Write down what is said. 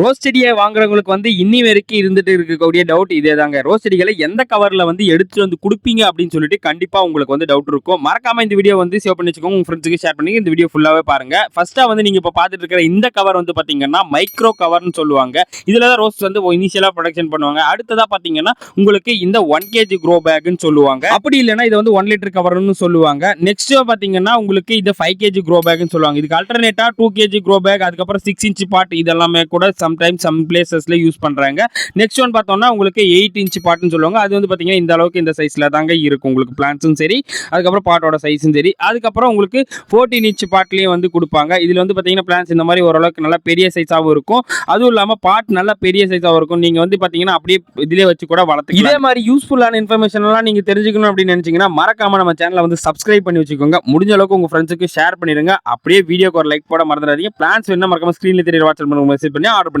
Rose செடியை வாங்குறவங்களுக்கு வந்து இன்னி வரைக்கும் இருந்துட்டு இருக்கக்கூடிய டவுட் இதே தாங்க ரோஸ் செடிகளை எந்த கவரில் வந்து எடுத்துட்டு வந்து கொடுப்பீங்க அப்படின்னு சொல்லிட்டு கண்டிப்பாக உங்களுக்கு வந்து டவுட் இருக்கும். மறக்காம இந்த வீடியோ வந்து சேவ் பண்ணி வச்சுக்கோங்க. உங்கள் ஃப்ரெண்ட்ஸுக்கு ஷேர் பண்ணி இந்த வீடியோ ஃபுல்லாகவே பாருங்க. ஃபர்ஸ்டா வந்து நீங்கள் இப்போ பார்த்துட்டு இருக்கிற இந்த கவர் வந்து பார்த்தீங்கன்னா மைக்ரோ கவர்னு சொல்லுவாங்க. இதில் தான் ரோஸ் வந்து இனிஷியலாக ப்ரொடக்ஷன் பண்ணுவாங்க. அடுத்ததாக பார்த்தீங்கன்னா உங்களுக்கு இந்த ஒன் கேஜி க்ரோ பேக்னு சொல்லுவாங்க. அப்படி இல்லைன்னா இது வந்து ஒன் லிட்டர் கவர்னு சொல்லுவாங்க. நெக்ஸ்ட் பார்த்தீங்கன்னா உங்களுக்கு இது ஃபைவ் கேஜி க்ரோ பேக்னு சொல்லுவாங்க. இதுக்கு அல்டர்னேட்டாக டூ கேஜி க்ரோ பேக் அதுக்கப்புறம் சிக்ஸ் இன்ச் பாட் இதெல்லாமே கூட சம்டைம்ஸ் சம் பிளேசஸில் யூஸ் பண்ணுறாங்க நெக்ஸ்ட் ஒன் பார்த்தோம்னா உங்களுக்கு எயிட் இன்ச் பாட்டுன்னு சொல்லுவாங்க. அது வந்து பார்த்தீங்கன்னா இந்த அளவுக்கு இந்த சைஸில் தாங்க இருக்கும் உங்களுக்கு பிளான்ஸும் சரி. அதுக்கப்புறம் பாட்டோட சைஸும் சரி. அதுக்கப்புறம் உங்களுக்கு ஃபோர்டீன் இன்ச் பாட்லயும் வந்து கொடுப்பாங்க. இதில் வந்து பார்த்தீங்கன்னா பிளான்ஸ் இந்த மாதிரி ஓரளவுக்கு நல்லா பெரிய சைஸாகவும் இருக்கும். அதுவும் இல்லாமல் பாட் நல்லா பெரிய சைஸாகவும் இருக்கும். நீங்கள் வந்து பார்த்தீங்கன்னா அப்படியே இதிலே வச்சு கூட வளர்த்து இதே மாதிரி யூஸ்ஃபுல்லான இன்ஃபர்மேஷன்லாம் நீங்கள் தெரிஞ்சுக்கணும் அப்படின்னு நினச்சிங்கன்னா மறக்காம நம்ம சேனலை வந்து சப்ஸ்கிரைப் பண்ணி வச்சுக்கோங்க. முடிஞ்ச அளவுக்கு உங்கள் ஃப்ரெண்ட்ஸுக்கு ஷேர் பண்ணிடுங்க அப்படியே வீடியோக்கு ஒரு லைக் போட மறந்துடாதீங்க. பிளான்ஸ் என்ன மறக்காம ஸ்க்ரீனில் தெரியற வாட்ஸ்அப் மெசேஜ் பண்ணி ஆர்டர்